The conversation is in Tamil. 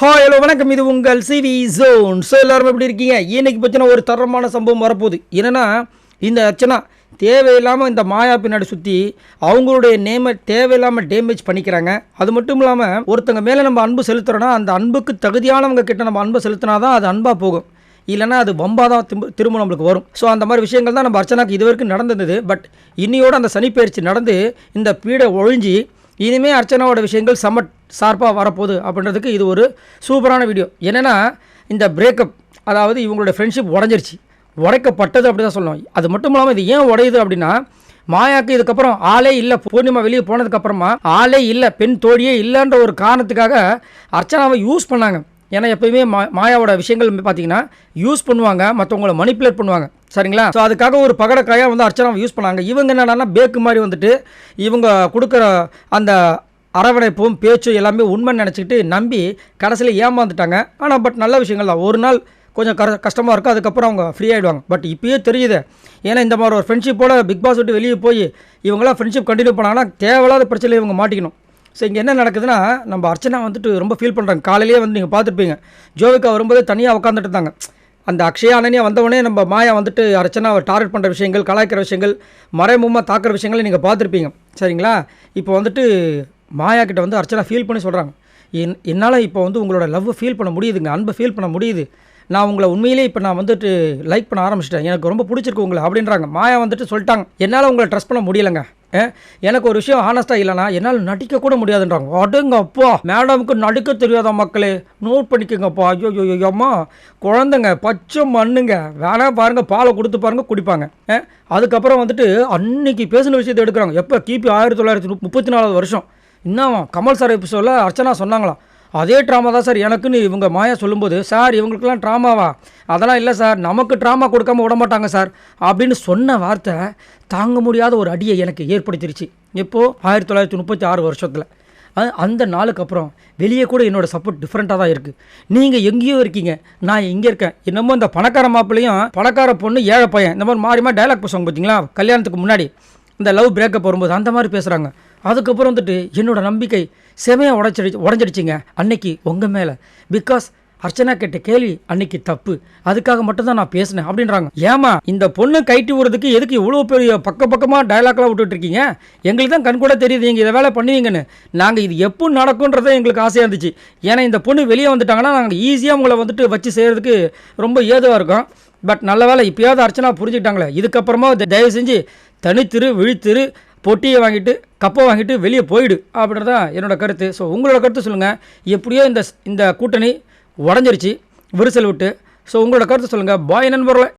ஹாய் ஹலோ வணக்கம். இது உங்கள் சிவி ஜோன் ஸோ எல்லாரும் எப்படி இருக்கீங்க? இன்னைக்கு பற்றின ஒரு தரமான சம்பவம் வரப்போகுது. என்னென்னா இந்த அர்ச்சனா தேவையில்லாமல் இந்த மாயா பின்னாடி சுற்றி அவங்களுடைய நேமை தேவையில்லாமல் டேமேஜ் பண்ணிக்கிறாங்க. அது மட்டும் இல்லாமல் ஒருத்தங்க மேலே நம்ம அன்பு செலுத்துறோன்னா அந்த அன்புக்கு தகுதியானவங்க கிட்ட நம்ம அன்பை செலுத்தினா தான் அது அன்பாக போகும். இல்லைன்னா அது வம்பாக தான் திரும்ப திரும்ப நம்மளுக்கு வரும். ஸோ அந்த மாதிரி விஷயங்கள் தான் நம்ம அர்ச்சனாக்கு இது வரைக்கும் நடந்தது பட் இன்னையோடு அந்த சனிப்பயிற்சி நடந்து இந்த பீடை ஒழிஞ்சு இனிமே அர்ச்சனாவோட விஷயங்கள் செம்ம சார்பாக வரப்போகுது அப்படின்றதுக்கு இது ஒரு சூப்பரான வீடியோ. என்னென்னா இந்த பிரேக்கப் அதாவது இவங்களோட ஃப்ரெண்ட்ஷிப் உடஞ்சிருச்சு. உடைக்கப்பட்டது அப்படி தான் சொல்லணும். அது மட்டும் இல்லாமல் இது ஏன் உடையுது அப்படின்னா மாயாக்கு இதுக்கப்புறம் ஆளே இல்லை பூர்ணிமா வெளியே போனதுக்கப்புறமா ஆளே இல்லை பெண் தோழியே இல்லைன்ற ஒரு காரணத்துக்காக அர்ச்சனாவை யூஸ் பண்ணாங்க. ஏன்னா எப்பயுமே மா மாயாவோட விஷயங்கள் பார்த்தீங்கன்னா யூஸ் பண்ணுவாங்க மற்றவங்கள மணிப்புலேட் பண்ணுவாங்க. சரிங்களா? ஸோ அதுக்காக ஒரு பகடக்காயாக வந்து அர்ச்சனாவை யூஸ் பண்ணாங்க. இவங்க என்னென்னா பேக்கு மாதிரி வந்துட்டு இவங்க கொடுக்குற அந்த அரவணைப்பும் பேச்சும் எல்லாமே உண்மை நினச்சிக்கிட்டு நம்பி கடைசியில் ஏமாந்துட்டாங்க. ஆனால் பட் நல்ல விஷயங்கள் தான். ஒரு நாள் கொஞ்சம் கர கஷ்டமாக இருக்கும். அதுக்கப்புறம் அவங்க ஃப்ரீ ஆகிடுவாங்க பட் இப்பயே தெரியுது. ஏன்னா இந்த மாதிரி ஒரு ஃப்ரெண்ட்ஷிப்போட பிக் பாஸ் விட்டு வெளியே போய் இவங்களாம் ஃப்ரெண்ட்ஷிப் கண்டினியூ பண்ணாங்கன்னா தேவையில்லாத பிரச்சனையில் இவங்க மாட்டிக்கணும். ஸோ இங்கே என்ன நடக்குதுன்னா நம்ம அர்ச்சனா வந்துட்டு ரொம்ப ஃபீல் பண்ணுறாங்க காலையிலேயே வந்து நீங்கள் பார்த்துருப்பீங்க. ஜோவிகா வரும்போது தனியாக உட்காந்துட்டு இருந்தாங்க. அந்த அக்ஷயா அனன்யா வந்தவொடனே நம்ம மாயா வந்துட்டு அர்ச்சனா டார்கெட் பண்ணுற விஷயங்கள் கலாய்க்கிற விஷயங்கள் மறைமுகமாக தாக்குற விஷயங்களை நீங்கள் பார்த்துருப்பீங்க. சரிங்களா? இப்போ வந்துட்டு மாயா கிட்ட வந்து அர்ச்சனா ஃபீல் பண்ணி சொல்கிறாங்க என் என்னால் இப்போ வந்து உங்களோட லவ் ஃபீல் பண்ண முடியுதுங்க. அன்பை ஃபீல் பண்ண முடியுது. நான் உங்களை உண்மையிலே இப்போ நான் வந்துட்டு லைக் பண்ண ஆரம்பிச்சிட்டேன். எனக்கு ரொம்ப பிடிச்சிருக்கு உங்களை அப்படின்றாங்க. மாயா வந்துட்டு சொல்லிட்டாங்க. என்னால் உங்களை ட்ரெஸ் பண்ண முடியலைங்க. எனக்கு ஒரு விஷயம் ஆனஸ்ட்டாக இல்லைனா என்னால் நடிக்க கூட முடியாதுன்றாங்க. அடுங்கப்பா மேடமுக்கு நடிக்க தெரியாத மக்களே? நோட் பண்ணிக்கோங்கப்பா. ஐயோ ஐயோ அம்மா குழந்தைங்க பச்சை மண்ணுங்க. வேணா பாருங்கள் பாலை கொடுத்து பாருங்க குடிப்பாங்க. அதுக்கப்புறம் வந்துட்டு அன்னைக்கு பேசின விஷயத்தை எடுக்கிறாங்க. எப்போ? கிபி ஆயிரத்தி தொள்ளாயிரத்தி முப்பத்தி நாலாவது வருஷம். இன்னும் கமல் சார் எபிசோடில் அர்ச்சனா சொன்னாங்களாம். அதே ட்ராமா தான் சார் எனக்குன்னு இவங்க மாயா சொல்லும்போது சார் இவங்களுக்கெல்லாம் ட்ராமாவா அதெல்லாம் இல்லை சார். நமக்கு ட்ராமா கொடுக்காம விட மாட்டாங்க சார். அப்படின்னு சொன்ன வார்த்தை தாங்க முடியாத ஒரு அடியை எனக்கு ஏற்படுத்திருச்சு. எப்போது ஆயிரத்தி தொள்ளாயிரத்தி முப்பத்தி ஆறு வருஷத்தில். அந்த நாளுக்கு அப்புறம் வெளியே கூட என்னோடய சப்போர்ட் டிஃப்ரெண்ட்டாக தான் இருக்குது நீங்கள் எங்கேயோ இருக்கீங்க. நான் இங்கே இருக்கேன். என்னமோ இந்த பணக்கார மாப்பிள்ளையும் பணக்கார பொண்ணு ஏழை பையன். இந்த மாதிரி மாறி மாதிரி டைலாக் பேசுவாங்க பார்த்தீங்களா கல்யாணத்துக்கு முன்னாடி. இந்த லவ் பிரேக்கப் வரும்போது அந்த மாதிரி பேசுகிறாங்க அதுக்கப்புறம் வந்துட்டு என்னோட நம்பிக்கை செமையாக உடச்சிடுச்சு உடஞ்சிடுச்சிங்க. அன்னைக்கு உங்கள் மேலே. பிகாஸ் அர்ச்சனா கேட்ட கேள்வி அன்னைக்கு தப்பு. அதுக்காக மட்டும்தான் நான் பேசினேன் அப்படின்றாங்க. ஏமா இந்த பொண்ணு கைட்டு விடுறதுக்கு எதுக்கு இவ்வளோ பெரிய பக்க பக்கமாக டயலாக்லாம் விட்டுட்டு இருக்கீங்க? எங்களுக்கு தான் கண் கூட தெரியுது. நீங்கள் இதை வேலை பண்ணுவீங்கன்னு. நாங்கள் இது எப்போ நடக்குன்றதே எங்களுக்கு ஆசையாக இருந்துச்சு. ஏன்னா இந்த பொண்ணு வெளியே வந்துட்டாங்கன்னா நாங்கள் ஈஸியாக உங்களை வந்துட்டு வச்சு செய்கிறதுக்கு ரொம்ப ஏதுவாக இருக்கும். பட் நல்ல வேலை இப்போயாவது அர்ச்சனா புரிஞ்சுக்கிட்டாங்களே. இதுக்கப்புறமா தயவு செஞ்சு தனித்திரு விழித்திரு. பொட்டியை வாங்கிட்டு கப்பை வாங்கிட்டு வெளியே போயிடு அப்படின்றதான் என்னோட கருத்து. ஸோ உங்களோட கருத்து சொல்லுங்கள் எப்படியோ இந்த இந்த கூட்டணி உடஞ்சிருச்சு விரிசல் விட்டு. ஸோ உங்களோட கருத்து சொல்லுங்கள் பாய் நண்பர்களை.